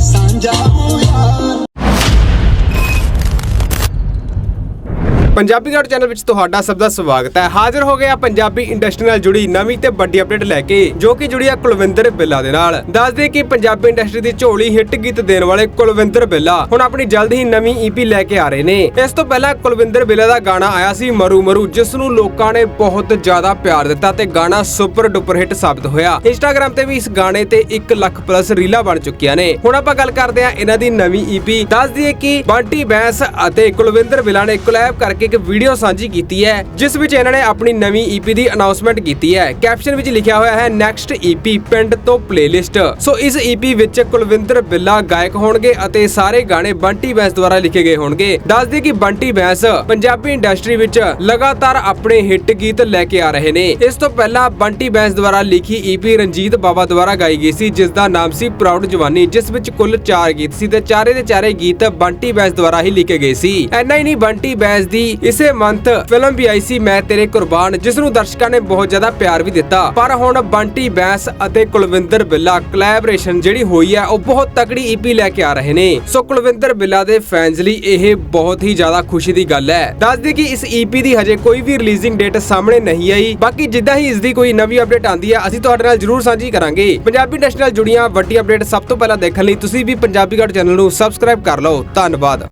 ਸਾਂਝਾ Punjabi guard channel ਵਿੱਚ ਤੁਹਾਡਾ ਸਭ ਦਾ ਸਵਾਗਤ ਹੈ। ਹਾਜ਼ਰ ਹੋ ਗਿਆ ਪੰਜਾਬੀ ਇੰਡਸਟਰੀ ਨਾਲ ਜੁੜੀ ਨਵੀਂ ਤੇ ਵੱਡੀ ਅਪਡੇਟ ਲੈ ਕੇ, ਜੋ ਕਿ ਜੁੜੀ ਹੈ ਕੁਲਵਿੰਦਰ ਬਿੱਲਾ ਦੇ ਨਾਲ। ਦੱਸਦੇ ਕਿ ਪੰਜਾਬੀ ਇੰਡਸਟਰੀ ਦੀ ਝੋਲੀ ਹਿੱਟ ਗੀਤ ਦੇਣ ਵਾਲੇ ਕੁਲਵਿੰਦਰ ਬਿੱਲਾ ਹੁਣ ਆਪਣੀ ਜਲਦ ਹੀ ਨਵੀਂ ਈਪੀ ਲੈ ਕੇ ਆ ਰਹੇ ਨੇ। ਇਸ ਤੋਂ ਪਹਿਲਾਂ ਕੁਲਵਿੰਦਰ ਬਿੱਲਾ ਦਾ ਗਾਣਾ ਆਇਆ ਸੀ ਮਰੂ ਮਰੂ ਜਿਸ ਨੂੰ ਲੋਕਾਂ ਨੇ ਬਹੁਤ ਜ਼ਿਆਦਾ ਪਿਆਰ ਦਿੱਤਾ ਤੇ ਗਾਣਾ ਸੁਪਰ ਡੁਪਰ ਹਿੱਟ ਸਾਬਤ ਹੋਇਆ। ਇੰਸਟਾਗ੍ਰam ਤੇ ਵੀ ਇਸ ਗਾਣੇ ਤੇ 1 ਲੱਖ ਪਲੱਸ ਰੀਲਾਂ ਬਣ ਚੁੱਕੀਆਂ ਨੇ। ਹੁਣ ਆਪਾਂ ਗੱਲ ਕਰਦੇ ਹਾਂ ਇਹਨਾਂ ਦੀ ਨਵੀਂ ਈਪੀ ਦੱਸ ਦਈਏ ਕਿ ਬੰਟੀ ਬੈਂਸ ਅਤੇ ਕੁਲਵਿੰਦਰ ਬਿੱਲਾ ਨੇ ਕੋਲੈਬ ਕਰਕੇ ਇੱਕ ਵੀਡੀਓ ਸਾਂਝੀ ਕੀਤੀ ਹੈ, ਜਿਸ ਵਿੱਚ ਇਹਨਾਂ ਨੇ ਆਪਣੀ ਨਵੀਂ ਈਪੀ ਦੀ ਅਨਾਉਂਸਮੈਂਟ ਕੀਤੀ ਹੈ। ਕੈਪਸ਼ਨ ਵਿੱਚ ਲਿਖਿਆ ਹੋਇਆ ਹੈ ਨੈਕਸਟ ਈਪੀ ਪਿੰਡ ਤੋਂ ਪਲੇਲਿਸਟ ਸੋ ਇਸ ਈਪੀ ਵਿੱਚ ਕੁਲਵਿੰਦਰ ਬਿੱਲਾ ਗਾਇਕ ਹੋਣਗੇ ਅਤੇ ਸਾਰੇ ਗਾਣੇ ਬੰਟੀ ਬੈਂਸ ਦੁਆਰਾ ਲਿਖੇ ਗਏ ਹੋਣਗੇ। ਦੱਸ ਦਈਏ ਕਿ ਬੰਟੀ ਬੈਂਸ ਪੰਜਾਬੀ ਇੰਡਸਟਰੀ ਵਿੱਚ ਲਗਾਤਾਰ ਆਪਣੇ ਹਿੱਟ ਗੀਤ ਲੈ ਕੇ ਆ ਰਹੇ ਨੇ। ਇਸ ਤੋਂ ਪਹਿਲਾਂ ਬੰਟੀ ਬੈਂਸ ਦੁਆਰਾ ਲਿਖੀ ਈਪੀ ਰਣਜੀਤ ਬਾਵਾ ਦੁਆਰਾ ਗਾਈ ਗਈ ਸੀ ਜਿਸ ਦਾ ਨਾਮ ਸੀ ਪ੍ਰਾਊਡ ਜਵਾਨੀ ਜਿਸ ਵਿੱਚ ਕੁੱਲ 4 ਗੀਤ ਸੀ ਤੇ ਚਾਰੇ ਦੇ ਚਾਰੇ ਗੀਤ ਬੰਟੀ ਬੈਂਸ ਦੁਆਰਾ ਹੀ ਲਿਖੇ ਗਏ ਸੀ। ਐਨਾ ਹੀ ਨਹੀਂ, ਬੰਟੀ ਬੈਂਸ ਦੀ ਇਸੇ ਮੰਥ ਫਿਲਮ ਵੀ ਆਈ ਸੀ ਮੈਂ ਤੇਰੇ ਕੁਰਬਾਨ ਜਿਸ ਨੂੰ ਦਰਸ਼ਕਾਂ ਨੇ ਬਹੁਤ ਜ਼ਿਆਦਾ ਪਿਆਰ ਵੀ ਦਿੱਤਾ। ਪਰ ਹੁਣ ਬੰਟੀ ਬੈਂਸ ਅਤੇ ਕੁਲਵਿੰਦਰ ਬਿੱਲਾ ਕੋਲੈਬੋਰੇਸ਼ਨ ਜਿਹੜੀ ਹੋਈ ਹੈ, ਉਹ ਬਹੁਤ ਤਕੜੀ ਈਪੀ ਲੈ ਕੇ ਆ ਰਹੇ ਨੇ। ਸੋ ਕੁਲਵਿੰਦਰ ਬਿੱਲਾ ਦੇ ਫੈਨਸ ਲਈ ਇਹ ਬਹੁਤ ਹੀ ਜ਼ਿਆਦਾ ਖੁਸ਼ੀ ਦੀ ਗੱਲ ਹੈ। ਦੱਸ ਦੇ ਕਿ ਇਸ ਈਪੀ ਦੀ ਹਜੇ ਕੋਈ ਵੀ ਰਿਲੀਜ਼ਿੰਗ ਡੇਟ ਸਾਹਮਣੇ ਨਹੀਂ ਆਈ। ਬਾਕੀ ਜਿੱਦਾਂ ਹੀ ਇਸ ਦੀ ਕੋਈ ਨਵੀਂ ਅਪਡੇਟ ਆਂਦੀ ਹੈ, ਅਸੀਂ ਤੁਹਾਡੇ ਨਾਲ ਜਰੂਰ ਸਾਂਝੀ ਕਰਾਂਗੇ। ਪੰਜਾਬੀ ਇੰਡਸਟਰੀ ਨਾਲ ਜੁੜੀਆਂ ਵੱਡੀ ਅਪਡੇਟ ਸਭ ਤੋਂ ਪਹਿਲਾਂ ਦੇਖਣ ਲਈ ਤੁਸੀਂ ਵੀ ਪੰਜਾਬੀ ਗਾਰਡ ਚੈਨਲ ਨੂੰ ਸਬਸਕ੍ਰਾਈਬ ਕਰ ਲਓ। ਧੰਨਵਾਦ।